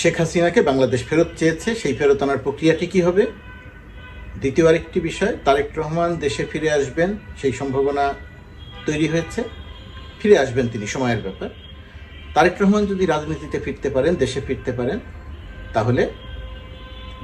শেখ হাসিনাকে বাংলাদেশ ফেরত চেয়েছে, সেই ফেরত আনার প্রক্রিয়াটি কি হবে? দ্বিতীয় আরেকটি বিষয়, তারেক রহমান দেশে ফিরে আসবেন, সেই সম্ভাবনা তৈরি হয়েছে। ফিরে আসবেন তিনি, সময়ের ব্যাপার। তারেক রহমান যদি রাজনীতিতে ফিরতে পারেন, দেশে ফিরতে পারেন, তাহলে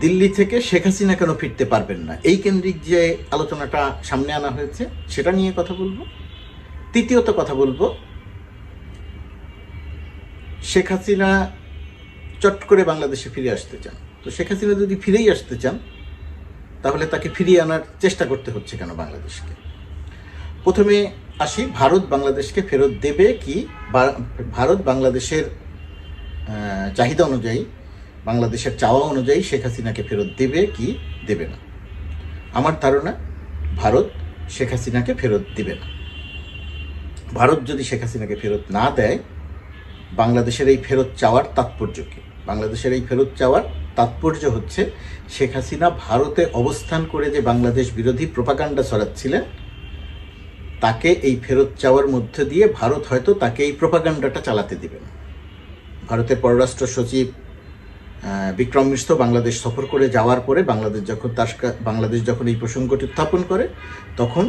দিল্লি থেকে শেখ হাসিনা কেন ফিরতে পারবেন না? এই কেন্দ্রিক যে আলোচনাটা সামনে আনা হয়েছে, সেটা নিয়ে কথা বলব। তৃতীয়ত কথা বলব, শেখ হাসিনা চট করে বাংলাদেশে ফিরে আসতে চান। তো শেখ হাসিনা যদি ফিরেই আসতে চান, তাহলে তাকে ফিরিয়ে আনার চেষ্টা করতে হচ্ছে কেন বাংলাদেশকে? প্রথমে আসি, ভারত বাংলাদেশকে ফেরত দেবে কি? ভারত বাংলাদেশের চাহিদা অনুযায়ী, বাংলাদেশের চাওয়া অনুযায়ী শেখ হাসিনাকে ফেরত দেবে কি? দেবে না। আমার ধারণা, ভারত শেখ হাসিনাকে ফেরত দেবে না। ভারত যদি শেখ হাসিনাকে ফেরত না দেয়, বাংলাদেশের এই ফেরত চাওয়ার তাৎপর্য কি? বাংলাদেশের এই ফেরত চাওয়ার তাৎপর্য হচ্ছে শেখ হাসিনা ভারতে অবস্থান করে যে বাংলাদেশ বিরোধী প্রপাকাণ্ডা ছড়াচ্ছিলেন, তাকে এই ফেরত চাওয়ার মধ্যে দিয়ে ভারত হয়তো তাকে এই প্রপাগান্ডাটা চালাতে দিবে ভারতের পররাষ্ট্র সচিব বিক্রম মিশ্র বাংলাদেশ সফর করে যাওয়ার পরে বাংলাদেশ যখন তার বাংলাদেশ যখন এই প্রসঙ্গটি উত্থাপন করে, তখন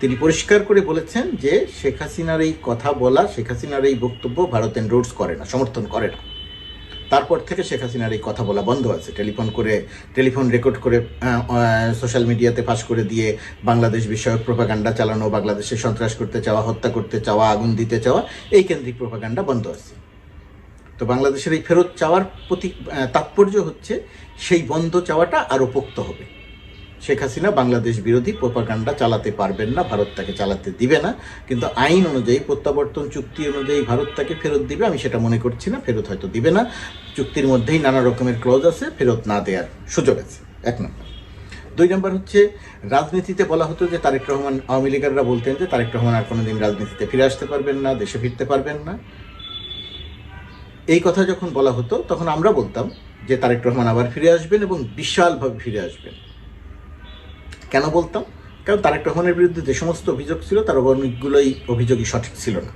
তিনি পরিষ্কার করে বলেছেন যে শেখ হাসিনার এই কথা বলা, শেখ হাসিনার এই বক্তব্য ভারত এন্ডোর্স করে না, সমর্থন করে না। তারপর থেকে শেখ হাসিনার এই কথা বলা বন্ধ আছে। টেলিফোন করে, টেলিফোন রেকর্ড করে সোশ্যাল মিডিয়াতে ফাঁস করে দিয়ে বাংলাদেশ বিষয়ক প্রোপাগান্ডা চালানো, বাংলাদেশে সন্ত্রাস করতে চাওয়া, হত্যা করতে চাওয়া, আগুন দিতে চাওয়া, এই কেন্দ্রিক প্রোপাগান্ডা বন্ধ আছে। তো বাংলাদেশের এই ফেরত চাওয়ার প্রতি তাৎপর্য হচ্ছে সেই বন্ধ চাওয়াটা আরও পোক্ত হবে। শেখ হাসিনা বাংলাদেশ বিরোধী প্রপাগান্ডা চালাতে পারবেন না, ভারত তাকে চালাতে দিবে না। কিন্তু আইন অনুযায়ী, প্রত্যাবর্তন চুক্তি অনুযায়ী ভারত তাকে ফেরত দিবে, আমি সেটা মনে করছি না, ফেরত হয়তো দিবে না। চুক্তির মধ্যেই নানা রকমের ক্লজ আছে, ফেরত না দেওয়ার সুযোগ আছে। এক নম্বর। দুই নম্বর হচ্ছে, রাজনীতিতে বলা হতো যে তারেক রহমান আওয়ামী লীগাররা বলতেন যে তারেক রহমান আর কোনোদিন রাজনীতিতে ফিরে আসতে পারবেন না, দেশে ফিরতে পারবেন না। এই কথা যখন বলা হতো, তখন আমরা বলতাম যে তারেক রহমান আবার ফিরে আসবেন এবং বিশালভাবে ফিরে আসবেন। কেন বলতাম? কারণ তারেক রহমানের বিরুদ্ধে যে সমস্ত অভিযোগ ছিল, তার অনেকগুলোই অভিযোগই সঠিক ছিল না।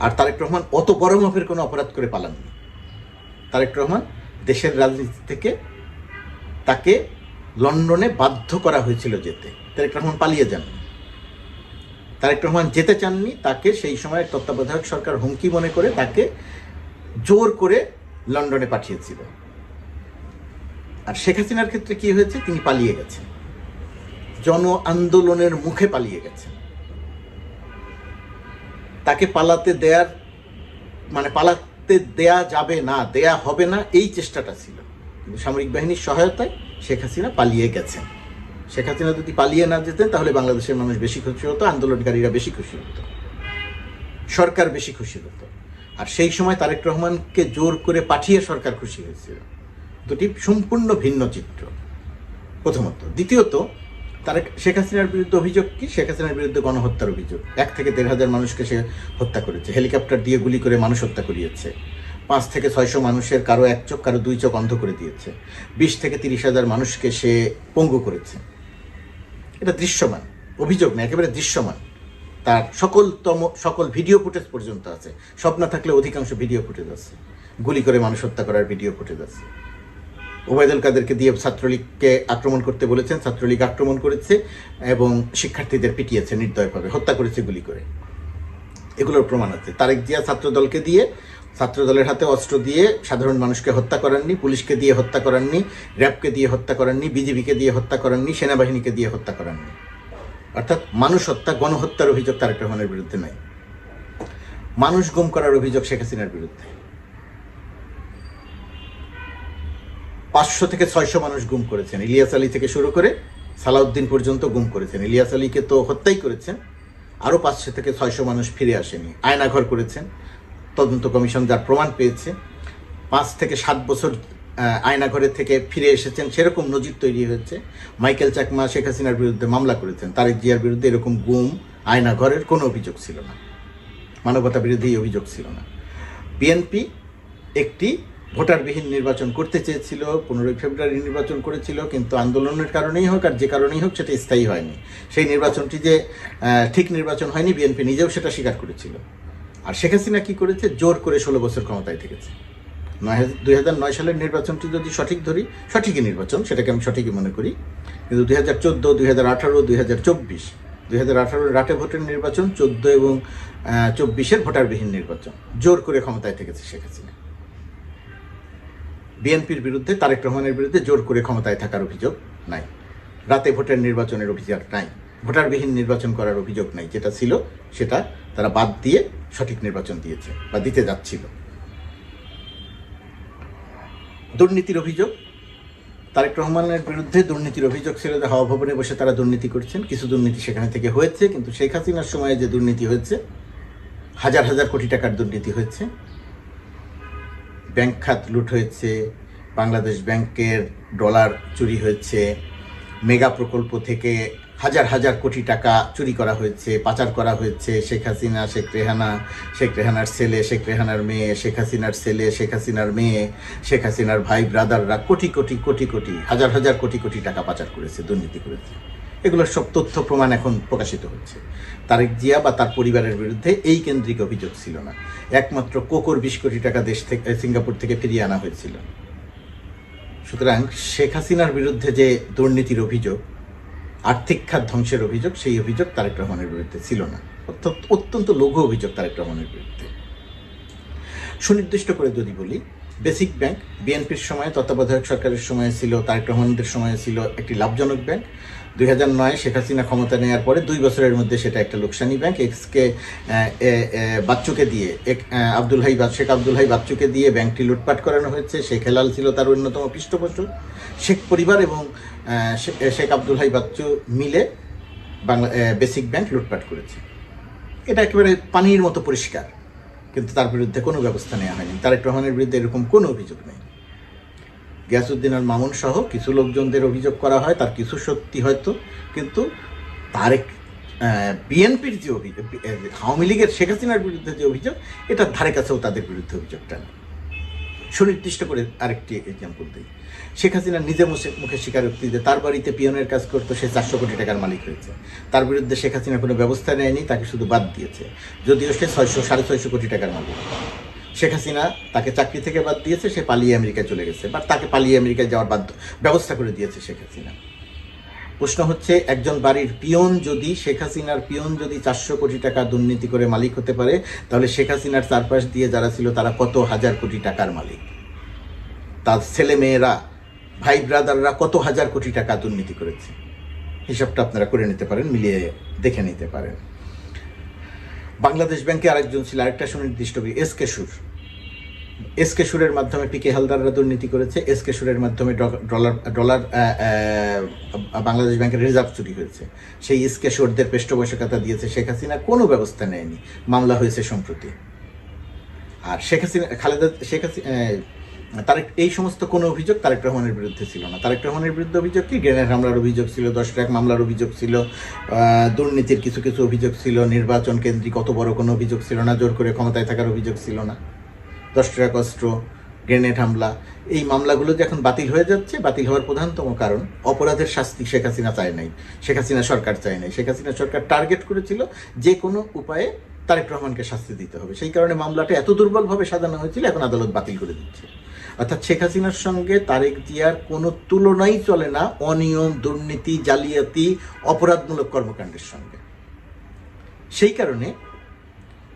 আর তারেক রহমান অত বড় মাপের কোনো অপরাধ করে পালাননি। তারেক রহমান দেশের রাজনীতি থেকে তাকে লন্ডনে বাধ্য করা হয়েছিল যেতে। তারেক রহমান পালিয়ে যান। তারেক রহমান যেতে চাননি, তাকে সেই সময় তত্ত্বাবধায়ক সরকার হুমকি মনে করে তাকে জোর করে লন্ডনে পাঠিয়েছিল। আর শেখ হাসিনার ক্ষেত্রে কি হয়েছে? তিনি পালিয়ে গেছেন। জন আন্দোলনের মুখে পালিয়ে গেছেন। তাকে পালাতে দেয়ার মানে পালাতে দেয়া যাবে না, দেয়া হবে না, এই চেষ্টাটা ছিল। কিন্তু সামরিক বাহিনীর সহায়তায় শেখ হাসিনা পালিয়ে গেছেন। শেখ হাসিনা যদি পালিয়ে না যেতেন, তাহলে বাংলাদেশের মানুষ বেশি খুশি হতো, আন্দোলনকারীরা বেশি খুশি হতো। সরকার বেশি খুশি হতো। আর সেই সময় তারেক রহমানকে জোর করে পাঠিয়ে সরকার খুশি হয়েছিল। দুটি সম্পূর্ণ ভিন্ন চিত্র। প্রথমত। দ্বিতীয়ত তারেক শেখ হাসিনার বিরুদ্ধে অভিযোগ কি? শেখ হাসিনার বিরুদ্ধে গণহত্যার অভিযোগ। এক থেকে দেড় হাজার মানুষকে সে হত্যা করেছে। হেলিকপ্টার দিয়ে গুলি করে মানুষ হত্যা করিয়েছে। পাঁচ থেকে ছয়শো মানুষের কারও এক চোখ, কারও দুই চোখ অন্ধ করে দিয়েছে। বিশ থেকে তিরিশ হাজার মানুষকে সে পঙ্গু করেছে। এটা দৃশ্যমান। অভিযোগ না, একেবারে দৃশ্যমান। তার সকলতম সকল ভিডিও ফুটেজ পর্যন্ত আছে। সব না থাকলে অধিকাংশ ভিডিও ফুটেজ আছে। গুলি করে মানুষ হত্যা করার ভিডিও ফুটেজ আছে। ওবায়দুল কাদেরকে দিয়ে ছাত্রলীগকে আক্রমণ করতে বলেছেন, ছাত্রলীগ আক্রমণ করেছে এবং শিক্ষার্থীদের পিটিয়েছে নির্দয়ভাবে, হত্যা করেছে গুলি করে। এগুলোর প্রমাণ আছে। তারেক জিয়া ছাত্রদলকে দিয়ে, ছাত্রদলের হাতে অস্ত্র দিয়ে সাধারণ মানুষকে হত্যা করাননি, পুলিশকে দিয়ে হত্যা করাননি, র্যাবকে দিয়ে হত্যা করাননি বিজেপিকে দিয়ে হত্যা করাননি, সেনাবাহিনীকে দিয়ে হত্যা করাননি। অর্থাৎ মানুষ হত্যা, গণহত্যার অভিযোগ তারেক রহমানের বিরুদ্ধে নাই। মানুষ গুম করার অভিযোগ শেখ হাসিনার বিরুদ্ধে। পাঁচশো থেকে ছয়শো মানুষ গুম করেছেন। ইলিয়াস আলী থেকে শুরু করে সালাউদ্দিন পর্যন্ত গুম করেছেন। ইলিয়াস আলীকে তো হত্যাই করেছেন। আরও পাঁচশো থেকে ছয়শো মানুষ ফিরে আসেনি। আয়নাঘর করেছেন। তদন্ত কমিশন যার প্রমাণ পেয়েছে। পাঁচ থেকে সাত বছর আয়নাঘরের থেকে ফিরে এসেছেন। সেরকম নজির তৈরি হয়েছে। মাইকেল চাকমা, শেখ হাসিনার বিরুদ্ধে মামলা করেছেন। তারেক জিয়ার বিরুদ্ধে এরকম গুম আয়নাঘরের কোনো অভিযোগ ছিল না। মানবতা বিরোধী অভিযোগ ছিল না। বিএনপি একটি ভোটারবিহীন নির্বাচন করতে চেয়েছিল, পনেরোই ফেব্রুয়ারি নির্বাচন করেছিল, কিন্তু আন্দোলনের কারণেই হোক আর যে কারণেই হোক সেটা স্থায়ী হয়নি। সেই নির্বাচনটি যে ঠিক নির্বাচন হয়নি, বিএনপি নিজেও সেটা স্বীকার করেছিল। আর শেখ হাসিনা কি করেছে? জোর করে ষোলো বছর ক্ষমতায় থেকেছে। নয় দুই হাজার নয় সালের নির্বাচনটি যদি সঠিক ধরি, সঠিকই নির্বাচন, সেটাকে আমি সঠিকই মনে করি। কিন্তু দুই হাজার চোদ্দ, দুই হাজার আঠারো, দুই হাজার চব্বিশ, দুই হাজার রাটে ভোটের নির্বাচন, চোদ্দ এবং চব্বিশের ভোটারবিহীন নির্বাচন। জোর করে ক্ষমতায় থেকেছে শেখ হাসিনা। বিএনপির বিরুদ্ধে, তারেক রহমানের বিরুদ্ধে জোর করে ক্ষমতায় থাকার অভিযোগ নাই। রাতে ভোটের নির্বাচনের অভিযোগ নাই। ভোটারবিহীন নির্বাচন করার অভিযোগ নাই। যেটা ছিল, সেটা তারা বাদ দিয়ে সঠিক নির্বাচন দিয়েছে বা দিতে যাচ্ছিল। দুর্নীতির অভিযোগ। তারেক রহমানের বিরুদ্ধে দুর্নীতির অভিযোগ ছিল যে হাওয়া ভবনে বসে তারা দুর্নীতি করছেন। কিছু দুর্নীতি সেখানে থেকে হয়েছে, কিন্তু শেখ হাসিনার সময়ে যে দুর্নীতি হয়েছে, হাজার হাজার কোটি টাকার দুর্নীতি হয়েছে। ব্যাংক খাত লুট হয়েছে, বাংলাদেশ ব্যাংকের ডলার চুরি হয়েছে, মেগা প্রকল্প থেকে হাজার হাজার কোটি টাকা চুরি করা হয়েছে, পাচার করা হয়েছে, শেখ হাসিনা, শেখ রেহানা, শেখ রেহানার ছেলে, শেখ রেহানার মেয়ে, শেখ হাসিনার ছেলে, শেখ হাসিনার মেয়ে, শেখ হাসিনার ভাই ব্রাদাররা কোটি কোটি কোটি কোটি, হাজার হাজার কোটি কোটি টাকা পাচার করেছে, দুর্নীতি করেছে। এগুলোর সব তথ্য প্রমাণ এখন প্রকাশিত হচ্ছে। তারেক জিয়া বা তার পরিবারের বিরুদ্ধে এই কেন্দ্রিক অভিযোগ ছিল না। একমাত্র কোকর বিশ কোটি টাকা দেশ থেকে সিঙ্গাপুর থেকে ফিরিয়ে আনা হয়েছিল। সুতরাং শেখ হাসিনার বিরুদ্ধে যে দুর্নীতির অভিযোগ, আর্থিক খাত ধ্বংসের অভিযোগ, সেই অভিযোগ তারেক রহমানের বিরুদ্ধে ছিল না। অত্যন্ত অত্যন্ত লঘু অভিযোগ তারেক রহমানের বিরুদ্ধে। সুনির্দিষ্ট করে যদি বলি বেসিক ব্যাংক, বিএনপির সময়, তত্ত্বাবধায়ক সরকারের সময় ছিল, তারেক রহমানদের সময় ছিল একটি লাভজনক ব্যাংক। দুই হাজার নয়, শেখ হাসিনা ক্ষমতা নেওয়ার পরে দুই বছরের মধ্যে সেটা একটা লোকসানি ব্যাংক। এক্সকে বাচ্চুকে দিয়ে, এক আব্দুল হাই শেখ আব্দুল হাই বাচ্চুকে দিয়ে ব্যাংকটি লুটপাট করানো হয়েছে। শেখ হেলাল ছিল তার অন্যতম পৃষ্ঠপোষক। শেখ পরিবার এবং শেখ আব্দুল হাই বাচ্চু মিলে বাংলা বেসিক ব্যাংক লুটপাট করেছে। এটা একেবারে পানির মতো পরিষ্কার। কিন্তু তার বিরুদ্ধে কোনো ব্যবস্থা নেওয়া হয়নি। তারেক রহমানের বিরুদ্ধে এরকম কোনো অভিযোগ নেই। গিয়াসুদ্দিন আর মামুন সহ কিছু লোকজনদের অভিযোগ করা হয়, তার কিছু সত্যি হয়তো, কিন্তু তারেক বিএনপির যে অভিযোগ আওয়ামী লীগের শেখ হাসিনার বিরুদ্ধে যে অভিযোগ, এটা ধারে কাছেও তাদের বিরুদ্ধে অভিযোগটা নেই। সুনির্দিষ্ট করে আরেকটি এক্সাম্পল দিই। শেখ হাসিনা নিজে মুখে- স্বীকারোক্তি যে তার বাড়িতে পিয়নের কাজ করতো, সে চারশো কোটি টাকার মালিক হয়েছে। তার বিরুদ্ধে শেখ হাসিনা কোনো ব্যবস্থা নেয়নি, তাকে শুধু বাদ দিয়েছে। যদিও সে ছয়শো সাড়ে ছয়শো কোটি টাকার মালিক। শেখ হাসিনা তাকে চাকরি থেকে বাদ দিয়েছে, সে পালিয়ে আমেরিকায় চলে গেছে বা তাকে পালিয়ে আমেরিকায় যাওয়ার বাধ্য ব্যবস্থা করে দিয়েছে শেখ হাসিনা। প্রশ্ন হচ্ছে, একজন বাড়ির পিয়ন যদি, শেখ হাসিনার পিয়ন যদি চারশো কোটি টাকা দুর্নীতি করে মালিক হতে পারে, তাহলে শেখ হাসিনার চারপাশ দিয়ে যারা ছিল তারা কত হাজার কোটি টাকার মালিক? তার ছেলে মেয়েরা, ভাই ব্রাদাররা কত হাজার কোটি টাকা দুর্নীতি করেছে? হিসাবটা আপনারা করে নিতে পারেন, মিলিয়ে দেখে নিতে পারেন। বাংলাদেশ ব্যাংকে আরেকজন ছিল, আরেকটা সুনির্দিষ্ট এস কে সুর। এস কে সুরের মাধ্যমে পিকে হালদাররা দুর্নীতি করেছে, এস কে সুরের মাধ্যমে ডলার ডলার বাংলাদেশ ব্যাংকের রিজার্ভ চুরি হয়েছে। সেই এস কে সুরদের পৃষ্ঠপোষকতা দিয়েছে শেখ হাসিনা, কোনো ব্যবস্থা নেয়নি। মামলা হয়েছে সম্প্রতি। আর শেখ হাসিনা, খালেদা, শেখ হাসিনা তারেক, এই সমস্ত কোনো অভিযোগ তারেক রহমানের বিরুদ্ধে ছিল না। তারেক রহমানের বিরুদ্ধে অভিযোগ কি? গ্রেনেড হামলার অভিযোগ ছিল, দশ ট্রাক মামলার অভিযোগ ছিল দুর্নীতির কিছু কিছু অভিযোগ ছিল, নির্বাচন কেন্দ্রিক অত বড় কোনো অভিযোগ ছিল না, জোর করে ক্ষমতায় থাকার অভিযোগ ছিল না। দশ ট্রাক অস্ত্র গ্রেনেড হামলা, এই মামলাগুলো যে এখন বাতিল হয়ে যাচ্ছে, বাতিল হওয়ার প্রধানতম কারণ অপরাধের শাস্তি শেখ হাসিনা চায় নাই, শেখ হাসিনা সরকার চায় নাই। শেখ হাসিনা সরকার টার্গেট করেছিল যে কোনো উপায়ে তারেক রহমানকে শাস্তি দিতে হবে। সেই কারণে মামলাটা এত দুর্বলভাবে সাজানো হয়েছিল, এখন আদালত বাতিল করে দিচ্ছে। অর্থাৎ শেখ হাসিনার সঙ্গে তারেক জিয়ার কোনো তুলনাই চলে না, অনিয়ম, দুর্নীতি, জালিয়াতি, অপরাধমূলক কর্মকাণ্ডের সঙ্গে। সেই কারণে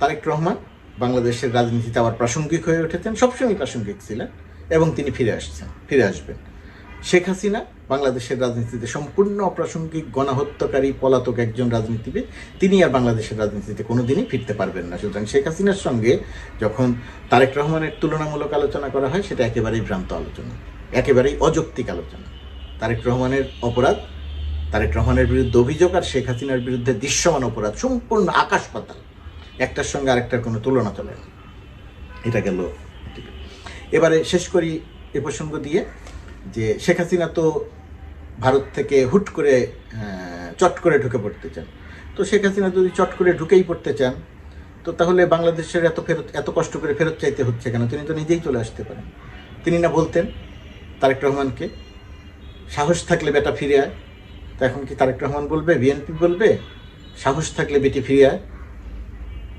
তারেক রহমান বাংলাদেশের রাজনীতিতে আবার প্রাসঙ্গিক হয়ে উঠেছেন, সবসময় প্রাসঙ্গিক ছিলেন এবং তিনি ফিরে আসছেন, ফিরে আসবেন। শেখ হাসিনা বাংলাদেশের রাজনীতিতে সম্পূর্ণ অপ্রাসঙ্গিক, গণহত্যাকারী পলাতক একজন রাজনীতিবিদ। তিনি আর বাংলাদেশের রাজনীতিতে কোনোদিনই ফিরতে পারবেন না। সুতরাং শেখ হাসিনার সঙ্গে যখন তারেক রহমানের তুলনামূলক আলোচনা করা হয়, সেটা একেবারেই ভ্রান্ত আলোচনা, একেবারেই অযৌক্তিক আলোচনা। তারেক রহমানের অপরাধ, তারেক রহমানের বিরুদ্ধে অভিযোগ আর শেখ হাসিনার বিরুদ্ধে দৃশ্যমান অপরাধ সম্পূর্ণ আকাশ পাতাল। একটার সঙ্গে আরেকটার কোনো তুলনা চলে না। এটা গেল এবারে শেষ করি এ প্রসঙ্গ দিয়ে যে শেখ হাসিনা তো ভারত থেকে হুট করে চট করে ঢুকে পড়তে চান। তো শেখ হাসিনা যদি চট করে ঢুকেই পড়তে চান, তো তাহলে বাংলাদেশের এত ফেরত, এত কষ্ট করে ফেরত চাইতে হচ্ছে কেন? তিনি তো নিজেই চলে আসতে পারেন। তিনি না বলতেন তারেক রহমানকে, সাহস থাকলে বেটা ফিরে আয়। তো এখন কি তারেক রহমান বলবে? বিএনপি বলবে? সাহস থাকলে বেটি ফিরে আয়।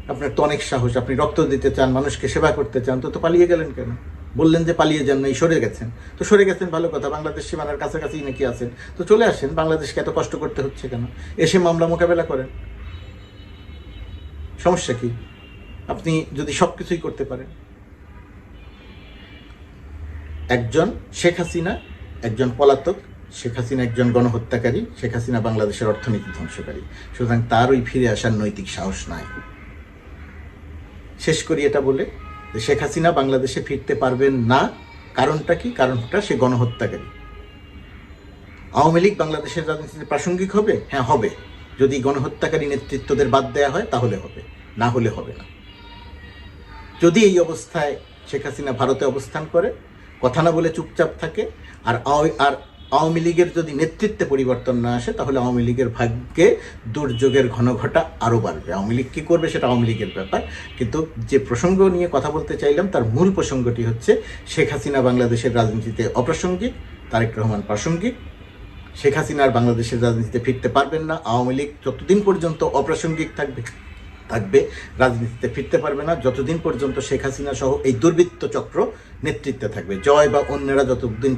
আপনার তো অনেক সাহস, আপনি রক্ত দিতে চান, মানুষকে সেবা করতে চান, তো তো পালিয়ে গেলেন কেন? বললেন যে পালিয়ে যান নাই, সরে গেছেন। তো সরে গেছেন ভালো কথা, বাংলাদেশ সীমানার কাছাকাছি নাকি আছেন? তো চলে আসেন, বাংলাদেশকে এত কষ্ট করতে হচ্ছে কেন? এসে মামলা মোকাবেলা করেন। সমস্যা কি? আপনি যদি সব কিছুই করতে পারেন। একজন শেখ হাসিনা, একজন পলাতক, শেখ হাসিনা একজন গণহত্যাকারী, শেখ হাসিনা বাংলাদেশের অর্থনীতি ধ্বংসকারী। সুতরাং তার ওই ফিরে আসার নৈতিক সাহস নাই। শেষ করি এটা বলে যে শেখ হাসিনা বাংলাদেশে ফিরতে পারবেন না। কারণটা কি? কারণটা সে গণহত্যাকারী। আওয়ামী লীগ বাংলাদেশের রাজনীতিতে প্রাসঙ্গিক হবে? হ্যাঁ হবে। যদি গণহত্যাকারী নেতৃত্বদের বাদ দেয়া হয়, তাহলে হবে। না হলে হবে না। যদি এই অবস্থায় শেখ হাসিনা ভারতে অবস্থান করে, কথা না বলে চুপচাপ থাকে, আর আর আওয়ামী লীগের যদি নেতৃত্বে পরিবর্তন না আসে, তাহলে আওয়ামী লীগের ভাগ্যে দুর্যোগের ঘনঘটা আরও বাড়বে। আওয়ামী লীগ কী করবে সেটা আওয়ামী লীগের ব্যাপার। কিন্তু যে প্রসঙ্গ নিয়ে কথা বলতে চাইলাম, তার মূল প্রসঙ্গটি হচ্ছে শেখ হাসিনা বাংলাদেশের রাজনীতিতে অপ্রাসঙ্গিক, তারেক রহমান প্রাসঙ্গিক। শেখ হাসিনা আর বাংলাদেশের রাজনীতিতে ফিরতে পারবেন না। আওয়ামী লীগ যতদিন পর্যন্ত অপ্রাসঙ্গিক থাকবে থাকবে, রাজনীতিতে ফিরতে পারবে না, যতদিন পর্যন্ত শেখ হাসিনা সহ এই দুর্বৃত্ত চক্র নেতৃত্বে থাকবে। জয় বা অন্যরা যতদিন